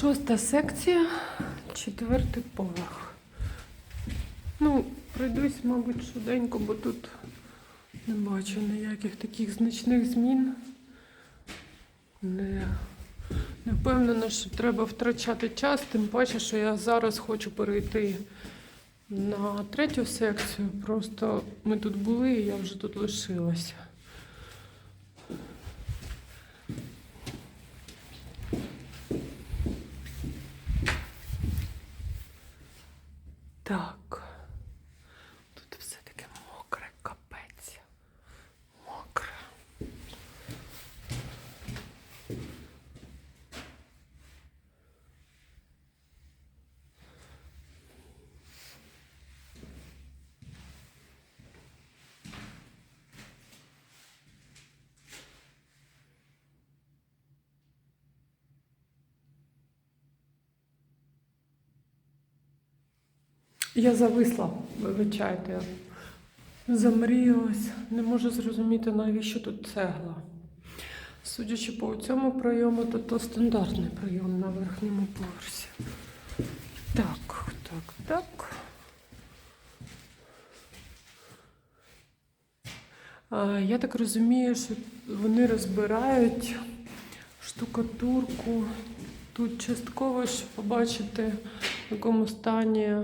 Шоста секція, четвертий поверх. Ну, пройдусь, мабуть, швиденько, бо тут не бачу ніяких таких значних змін. Не, не впевнена, що треба втрачати час, тим паче, що я зараз хочу перейти на третю секцію. Просто ми тут були, і я вже тут лишилася. Так. Тут все таке мокре, капець. Мокре. Я зависла, вибачайте. Замріялась. Не можу зрозуміти, навіщо тут цегла. Судячи по цьому прийому, то, то стандартний прийом на верхньому поверсі. Так, так, так. А, я так розумію, що вони розбирають штукатурку. Тут частково, щоб побачити, в якому стані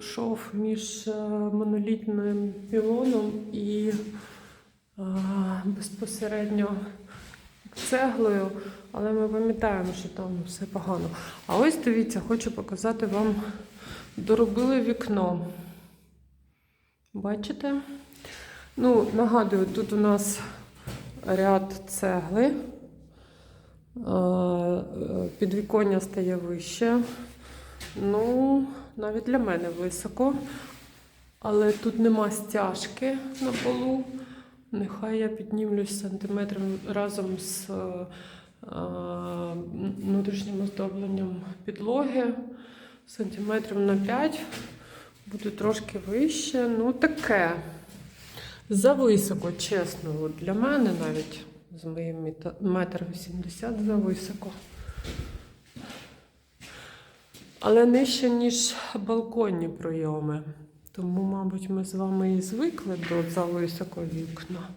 шов між е, монолітним пілоном і е, безпосередньо цеглою, але ми пам'ятаємо, що там все погано. А ось дивіться, хочу показати вам, доробили вікно. Бачите? Ну, нагадую, тут у нас ряд цегли. Е, Підвіконня стає вище. Ну, навіть для мене високо. Але тут нема стяжки на полу. Нехай я піднімлюсь сантиметром разом з е, внутрішнім оздобленням підлоги. Сантиметрів на 5. Буде трошки вище. Ну, таке. Зависоко, чесно. От для мене навіть з моїм метр вісімдесят зависоко. Але нижче, ніж балконні прийоми. Тому, мабуть, ми з вами і звикли до зависоко вікна.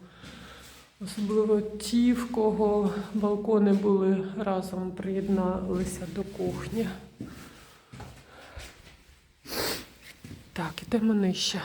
Особливо ті, в кого балкони були разом приєдналися до кухні. Так, ідемо нижче.